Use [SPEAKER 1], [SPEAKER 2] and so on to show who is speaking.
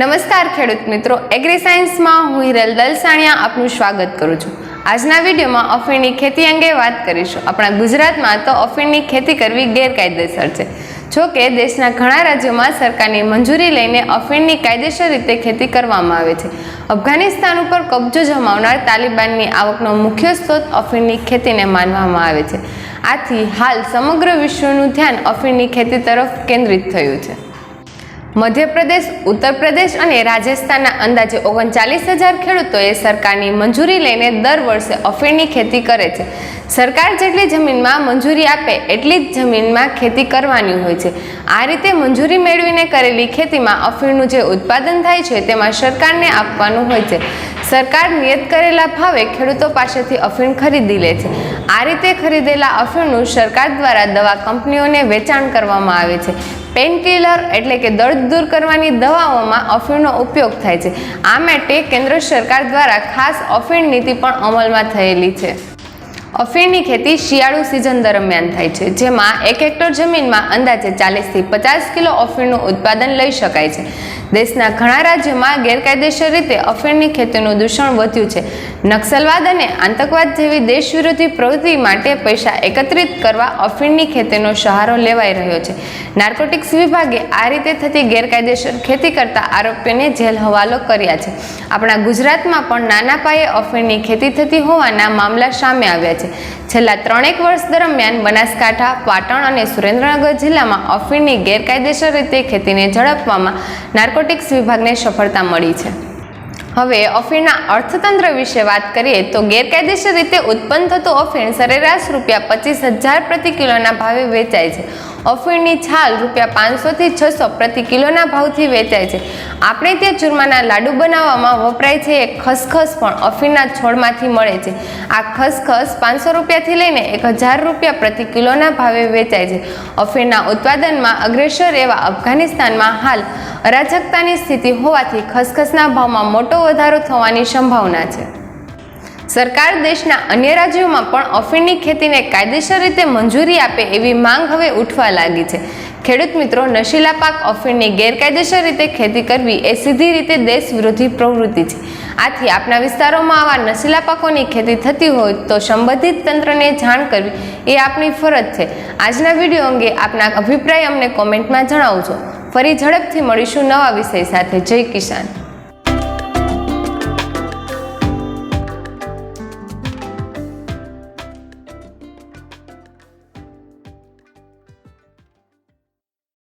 [SPEAKER 1] નમસ્કાર ખેડૂત મિત્રો એગ્રી સાયન્સમાં હું હિરલ દલસાણિયા આપનું સ્વાગત કરું છું. આજના વિડીયોમાં અફીણની ખેતી અંગે વાત કરીશું. આપણા ગુજરાતમાં તો અફીણની ખેતી કરવી ગેરકાયદેસર છે. જો કે દેશના ઘણા રાજ્યોમાં સરકારની મંજૂરી લઈને અફીણની કાયદેસર રીતે ખેતી કરવામાં આવે છે. અફઘાનિસ્તાન ઉપર કબજો જમાવનાર તાલિબાનની આવકનો મુખ્ય સ્ત્રોત અફીણની ખેતીને માનવામાં આવે છે. આથી હાલ સમગ્ર વિશ્વનું ધ્યાન અફીણની ખેતી તરફ કેન્દ્રિત થયું છે. મધ્યપ્રદેશ ઉત્તર પ્રદેશ અને રાજસ્થાનના અંદાજે ઓગણચાલીસ હજાર ખેડૂતોએ સરકારની મંજૂરી લઈને દર વર્ષે અફીણની ખેતી કરે છે. સરકાર જેટલી જમીનમાં મંજૂરી આપે, એટલી જ જમીનમાં ખેતી કરવાની હોય છે. આ રીતે મંજૂરી મેળવીને કરેલી ખેતીમાં અફીણનું જે ઉત્પાદન થાય છે, તેમાં સરકારને આપવાનું હોય છે. સરકાર નિયત કરેલા ભાવે ખેડૂતો પાસેથી અફીણ ખરીદી લે છે. આ રીતે ખરીદેલા અફીણનું સરકાર દ્વારા દવા કંપનીઓને વેચાણ કરવામાં આવે છે. પેનકિલર એટલે કે દર્દ દૂર કરવાની દવાઓમાં અફીણનો ઉપયોગ થાય છે. આ માટે કેન્દ્ર સરકાર દ્વારા ખાસ અફીણ નીતિ પણ અમલમાં થયેલી છે. અફીણની ખેતી શિયાળુ સિઝન દરમિયાન થાય છે, જેમાં એક હેક્ટર જમીનમાં અંદાજે ચાલીસથી પચાસ કિલો અફીણનું ઉત્પાદન લઈ શકાય છે. દેશના ઘણા રાજ્યોમાં ગેરકાયદેસર રીતે અફીણની ખેતીનું દૂષણ વધ્યું છે. નક્સલવાદ અને આતંકવાદ જેવી દેશ વિરોધી પ્રવૃત્તિ માટે પૈસા એકત્રિત કરવા અફીણની ખેતીનો સહારો લેવાઈ રહ્યો છે. નાર્કોટિક્સ વિભાગે આ રીતે થતી ગેરકાયદેસર ખેતી કરતા આરોપીઓને જેલ હવાલો કર્યા છે. આપણા ગુજરાતમાં પણ નાના પાયે અફીણની ખેતી થતી હોવાના મામલા સામે આવ્યા છે. છેલ્લા ત્રણેક વર્ષ દરમિયાન બનાસકાંઠા, પાટણ અને સુરેન્દ્રનગર જિલ્લામાં અફીણની ગેરકાયદેસર રીતે ખેતીને ઝડપવામાં નાર્કોટિક્સ વિભાગને સફળતા મળી છે. હવે અફીણના અર્થતંત્ર વિશે વાત કરીએ તો ગેરકાયદેસર રીતે ઉત્પન્ન થતું અફીણ સરેરાશ રૂપિયા પચીસ હજાર પ્રતિ કિલોના ભાવે વેચાય છે. અફીણની છાલ રૂપિયા પાંચસોથી છસો પ્રતિ કિલોના ભાવથી વેચાય છે. આપણે ત્યાં ચૂરમાના લાડુ બનાવવામાં વપરાય છે, એ ખસખસ પણ અફીણના છોડમાંથી મળે છે. આ ખસખસ પાંચસો રૂપિયાથી લઈને એક હજાર રૂપિયા પ્રતિ કિલોના ભાવે વેચાય છે. અફીણના ઉત્પાદનમાં અગ્રેસર એવા અફઘાનિસ્તાનમાં હાલ અરાજકતાની સ્થિતિ હોવાથી ખસખસના ભાવમાં મોટો વધારો થવાની સંભાવના છે. સરકાર દેશના અન્ય રાજ્યોમાં પણ અફીણની ખેતીને કાયદેસર રીતે મંજૂરી આપે એવી માંગ હવે ઉઠવા લાગી છે. ખેડૂત મિત્રો, નશીલા પાક અફીણની ગેરકાયદેસર રીતે ખેતી કરવી એ સીધી રીતે દેશ વિરોધી પ્રવૃત્તિ છે. આથી આપણા વિસ્તારોમાં આવા નશીલા પાકોની ખેતી થતી હોય તો સંબંધિત તંત્રને જાણ કરવી એ આપણી ફરજ છે. આજના વીડિયો અંગે આપના અભિપ્રાય અમને કોમેન્ટમાં જણાવજો. ફરી ઝડપથી મળીશું નવા વિષય સાથે. જય કિસાન.